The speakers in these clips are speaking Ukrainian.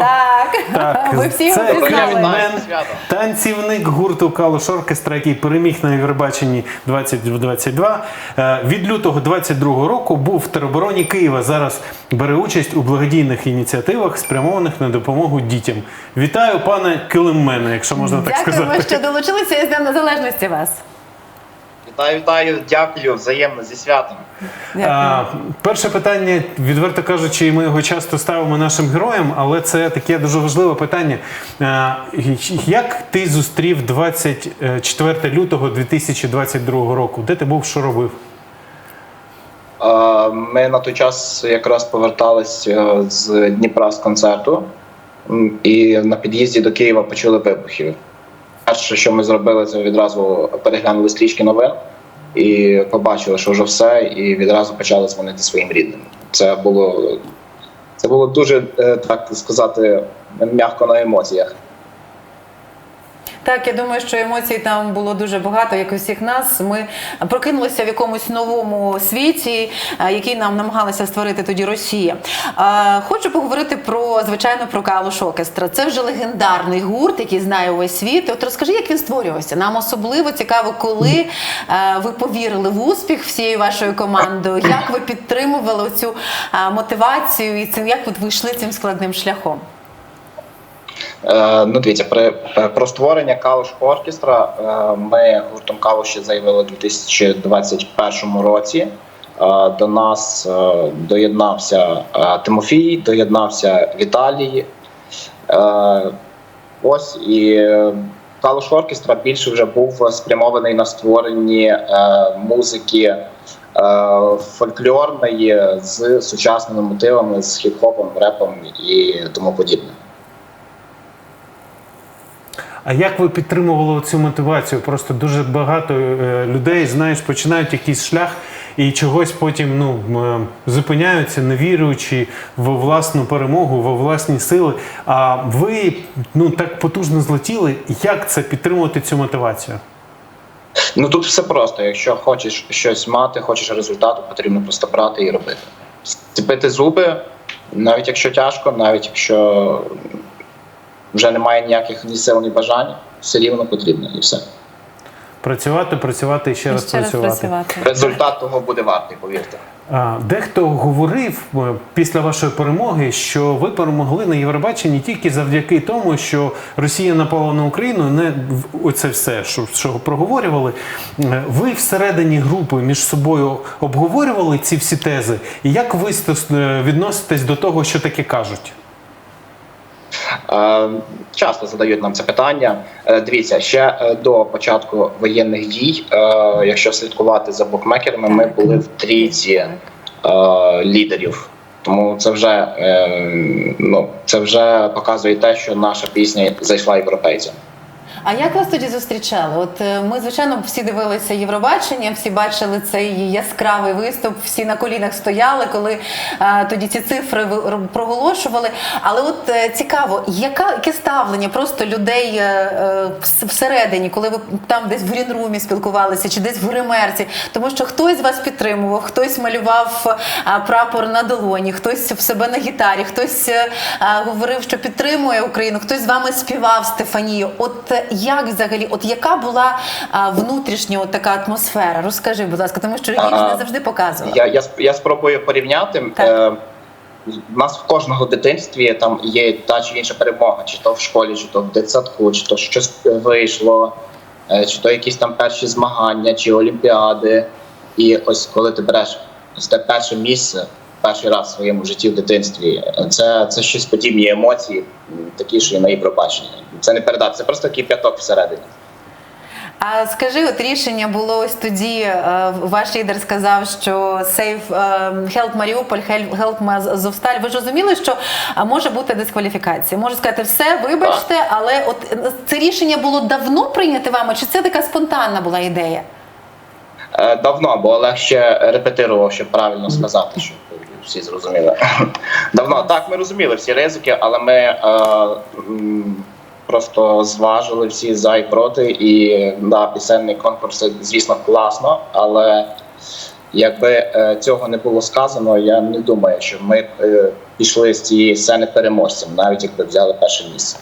Так, Так, ви всі його це пізнали. Кевін Вітаю Мен, зі святом. танцівник гурту Калуш Оркестра, який переміг на Євробаченні 2022. Е, Від лютого 22 року був в теробороні Києва. Зараз бере участь у благодійних ініціативах, спрямованих на допомогу дітям. Вітаю, пане Килиммене, якщо можна так Дякуємо, сказати. що долучилися і з Днем Незалежності вас. Вітаю, вітаю, дякую, взаємно зі святом. А, перше питання, відверто кажучи, ми його часто ставимо нашим героям, але це таке дуже важливе питання. А, як ти зустрів 24 лютого 2022 року? Де ти був, що робив? Е, Ми на той час якраз повертались е, з Дніпра з концерту, і на під'їзді до Києва почули вибухи. Перше, що ми зробили, це відразу переглянули стрічки новин і побачили, що вже все, і відразу почали дзвонити своїм рідним. Це було, це було дуже, е, так сказати, м'яко на емоціях. Так, я думаю, що емоцій там було дуже багато, як у всіх нас. Ми прокинулися в якомусь новому світі, е, який нам намагалася створити тоді Росія. Е, Хочу поговорити про звичайно про Калуш Оркестра. Це вже легендарний гурт, який знає увесь світ. От розкажи, як він створювався. Нам особливо цікаво, коли е, ви повірили в успіх всією вашою командою. Як ви підтримували цю мотивацію і цим, як ви вийшли цим складним шляхом? Е, Ну, дивіться, при е, про створення Калуш оркестра е, ми гуртом Калуші заявили у 2021 році. До нас доєднався Тимофій, доєднався Віталій. Ось і Калуш оркестра більше вже був спрямований на створенні музики фольклорної з сучасними мотивами, з хіп-хопом, репом і тому подібне. А як ви підтримували цю мотивацію? Просто дуже багато е, людей, знаєш, починають якийсь шлях і чогось потім ну, зупиняються, не віруючи в власну перемогу, в власні сили. А ви ну так потужно злетіли. Як це підтримувати цю мотивацію? Ну тут все просто. Якщо хочеш щось мати, хочеш результату, потрібно просто брати і робити. Ціпити зуби, навіть якщо тяжко, навіть якщо вже немає ніяких ні сил, ні бажань, все рівно потрібно і все. Працювати, працювати і ще раз Ще раз працювати. працювати. Результат того буде вартий, повірте. А, Дехто говорив е, після вашої перемоги, що ви перемогли на Євробаченні тільки завдяки тому, що Росія напала на Україну. Не в- оце все, що, що проговорювали. Е, Ви всередині групи між собою обговорювали ці всі тези. І як ви е, відноситесь до того, що таке кажуть? Е, Часто задають нам це питання. Е, Дивіться, ще е, до початку воєнних дій, якщо слідкувати за букмекерами, ми були в трійці лідерів. Тому це вже ну це вже показує те, що наша пісня зайшла європейцям. А як вас тоді зустрічали? От е, ми, звичайно, всі дивилися Євробачення, всі бачили цей яскравий виступ, всі на колінах стояли, коли е, тоді ці цифри проголошували. Але от е, цікаво, яка яке ставлення просто людей е, всередині, коли ви там десь в грінрумі спілкувалися, чи десь в гримерці, тому що хтось вас підтримував, хтось малював прапор на долоні, хтось в себе на гітарі, хтось е, говорив, що підтримує Україну, хтось з вами співав Стефанію. От як взагалі, от яка була внутрішня от така атмосфера? Розкажи, будь ласка, тому що А, не завжди показували. Я, я, я спробую порівняти. Так. Е, у нас в кожного дитинстві там є та чи інша перемога, чи то в школі, чи то в дитсадку, чи то щось вийшло, е, чи то якісь там перші змагання, чи олімпіади. І ось коли ти береш те перше місце, перший раз в своєму житті в дитинстві, це, це щось подібні емоції, такі, що і на Євробаченні. Це не передати, це просто такий п'яток всередині. А скажи, от рішення було ось тоді. е, Ваш лідер сказав, що Save е, Help Маріуполь, Help Help Азовсталь. Ви ж розуміли, що може бути дискваліфікація? Можу сказати, все, вибачте, але от е, це рішення було давно прийняте вами, чи це така спонтанна була ідея? Давно, бо Олег ще репетирував, щоб правильно сказати, щоб всі зрозуміли. Давно так ми розуміли всі ризики, але ми е, просто зважили всі за і проти. І да, пісенний конкурс, звісно, класно, але якби е, цього не було сказано, я не думаю, що ми е, пішли з цієї сцени переможцем, навіть якби взяли перше місце.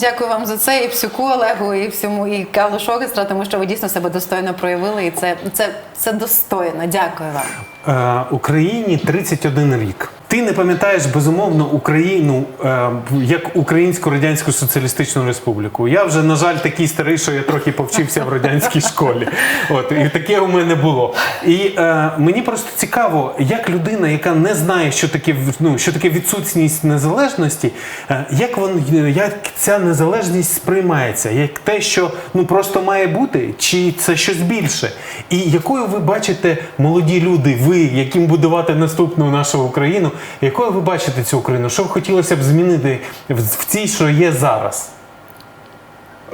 Дякую вам за це і всюку Олегу, і всьому і Калу Шогестра, тому що ви дійсно себе достойно проявили, і це, це, це достойно. Дякую вам. Е, Україні 31 рік. Ти не пам'ятаєш безумовно Україну е, як Українську Радянську Соціалістичну Республіку. Я вже, на жаль, такий старий, що я трохи повчився в радянській школі. От і таке у мене було. І е, мені просто цікаво, як людина, яка не знає, що таке ну, що таке відсутність незалежності, е, як вон як ця незалежність сприймається, як те, що ну просто має бути, чи це щось більше? І якою ви бачите молоді люди, ви, яким будувати наступну нашу Україну, якою ви бачите цю Україну? Що б хотілося б змінити в, цій, що є зараз?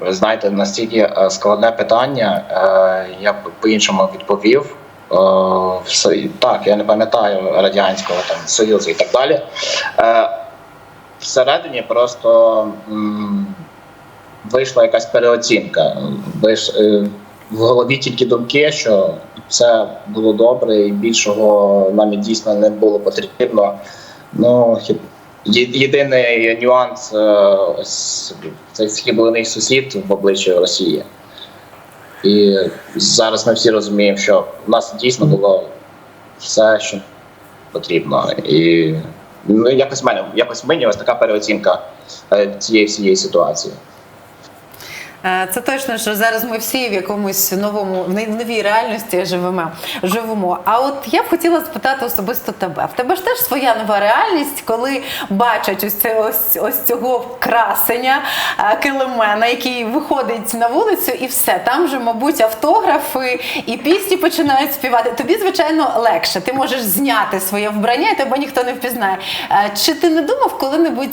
Ви знаєте, настільки е, складне питання, е, я б по-іншому відповів. Е, Так, я не пам'ятаю радянського там союзу і так далі. Всередині просто вийшла якась переоцінка. В голові тільки думки, що все було добре, і більшого нам дійсно не було потрібно. Ну, Єдиний нюанс е, ось цей схиблений сусід в обличчі Росії. І зараз ми всі розуміємо, що в нас дійсно було все, що потрібно. І ну, якось мене, якось мені ось така переоцінка е, цієї всієї ситуації. Е, Це точно, що зараз ми всі в якомусь новому в новій реальності живемо. живемо. А от я б хотіла спитати особисто тебе. В тебе ж теж своя нова реальність, коли бачать ось це ось, ось цього красення е, килимена, який виходить на вулицю, і все. Там же, мабуть, автографи і пісні починають співати. Тобі, звичайно, легше. Ти можеш зняти своє вбрання, і тебе ніхто не впізнає. Е, Чи ти не думав коли-небудь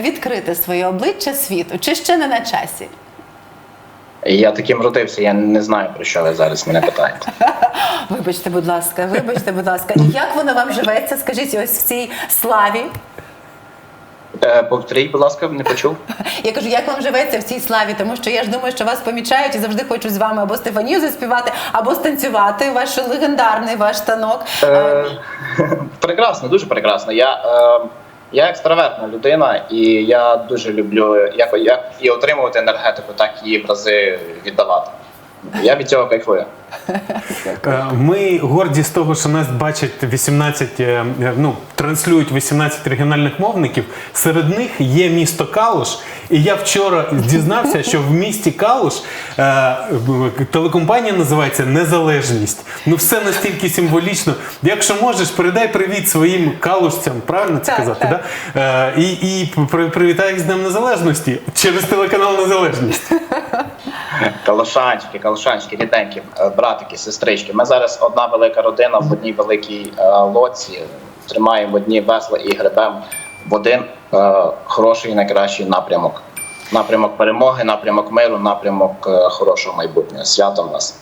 відкрити своє обличчя світу? Чи ще не на часі? Я таким родився, я не знаю, про що ви зараз мене питаєте. Вибачте, будь ласка, вибачте, будь ласка. І як воно вам живеться? Скажіть, ось в цій славі. Е, Повторіть, будь ласка, не почув. Я кажу, як вам живеться в цій славі? Тому що я ж думаю, що вас помічають і завжди хочуть з вами або Стефанію заспівати, або станцювати ваш легендарний ваш танок. Е, прекрасно, дуже прекрасно. Я, е, я екстравертна людина, і я дуже люблю як, як і отримувати енергетику, так і в рази віддавати. Я від цього кайфую. Е, Ми горді з того, що нас бачать 18, е, е, ну, транслюють 18 регіональних мовників. Серед них є місто Калуш. І я вчора дізнався, що в місті Калуш е, телекомпанія називається Незалежність. Ну, все настільки символічно. Якщо можеш, передай привіт своїм калушцям, правильно це Так, казати? так. Да? Е, і і при- привітай їх з Днем Незалежності через телеканал Незалежність. Калошанчики, калашанські, рідненькі, е, братики, сестрички. Ми зараз одна велика родина в одній великій лоці. Тримаємо одні весла і гребемо в один е, хороший найкращий напрямок. Напрямок перемоги, напрямок миру, напрямок е, хорошого майбутнього. Свято в нас.